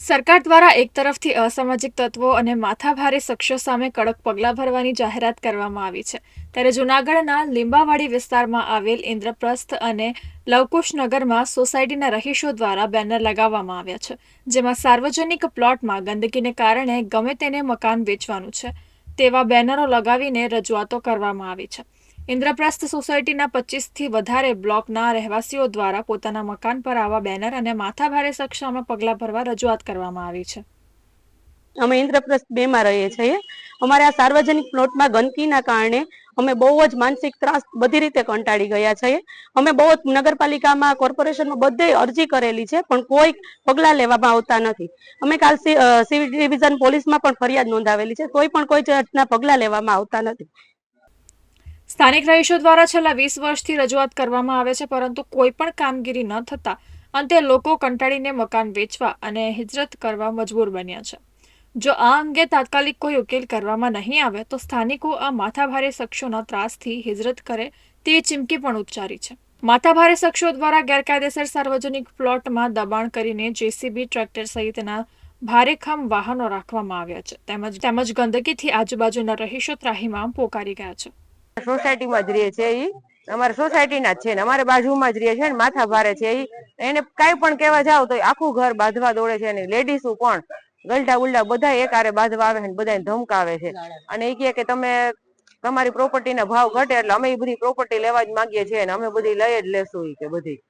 સરકાર દ્વારા એક તરફથી અસામાજિક તત્વો અને માથાભારે શખ્સો સામે કડક પગલાં ભરવાની જાહેરાત કરવામાં આવી છે. ત્યારે જૂનાગઢના લીંબાવાડી વિસ્તારમાં આવેલ ઇન્દ્રપ્રસ્થ અને લવકુશનગરમાં સોસાયટીના રહીશો દ્વારા બેનર લગાવવામાં આવ્યા છે, જેમાં સાર્વજનિક પ્લોટમાં ગંદકીને કારણે ગમે તેને મકાન વેચવાનું છે, તેવા બેનરો લગાવીને રજૂઆતો કરવામાં આવી છે. ઇન્દ્રપ્રસ્થ સોસાયટીના પચીસથી વધારે બ્લોકના રહેવાસીઓ દ્વારા પોતાના મકાન પર આવા બેનર અને માથાભારે સામે પગલાં ભરવા રજૂઆત કરવામાં આવી છે. અમે ઇન્દ્રપ્રસ્થ બે માં રહીએ છીએ. અમારે આ સાર્વજનિક પ્લોટમાં ગંદકીના કારણે અમે બહુ જ માનસિક ત્રાસ બધી રીતે કંટાળી ગયા છીએ. અમે બહુ જ નગરપાલિકામાં, કોર્પોરેશનમાં બધે અરજી કરેલી છે, પણ કોઈ પગલાં લેવામાં આવતા નથી. અમે કાલ સિવિલ ડિવિઝન પોલીસમાં પણ ફરિયાદ નોંધાવેલી છે, તોય પણ કોઈ જાતના પગલાં લેવામાં આવતા નથી. સ્થાનિક રહીશો દ્વારા છેલ્લા વીસ વર્ષથી રજૂઆત કરવામાં આવે છે, પરંતુ કોઈ પણ કામગીરી ન થતા અંતે લોકો કંટાળીને મકાન વેચવા અને હિજરત કરવા મજબૂર બન્યા છે. જો આ અંગે તાત્કાલિક કોઈ ઉકેલ કરવામાં નહીં આવે, તો સ્થાનિકો આ માથાભારે શખ્સોના ત્રાસથી હિજરત કરે તેવી ચીમકી પણ ઉચ્ચારી છે. માથાભારે શખ્સો દ્વારા ગેરકાયદેસર સાર્વજનિક પ્લોટમાં દબાણ કરીને જેસીબી ટ્રેક્ટર સહિતના ભારેખમ વાહનો રાખવામાં આવ્યા છે. તેમજ તેમજ ગંદકીથી આજુબાજુના રહીશો ત્રાહીમામ પોકારી ગયા છે. સોસાયટીમાં જ રહે છે એ અમારે સોસાયટીના જ છે ને, અમારે બાજુમાં જ રહે છે ને, માથા ભારે છે એને કાંઈ પણ કહેવા જાવ તો આખું ઘર બાંધવા દોડે છે ને લેડીસુ પણ ગલઢા ઉલડા બધા એક હારે બાંધવા આવે છે ને બધાને ધમકાવે છે. અને એ કહે કે તમે, તમારી પ્રોપર્ટી ના ભાવ ઘટે એટલે અમે એ બધી પ્રોપર્ટી લેવા જ માંગીએ છીએ ને, અમે બધી લઈ જ લેશું એ કે બધી.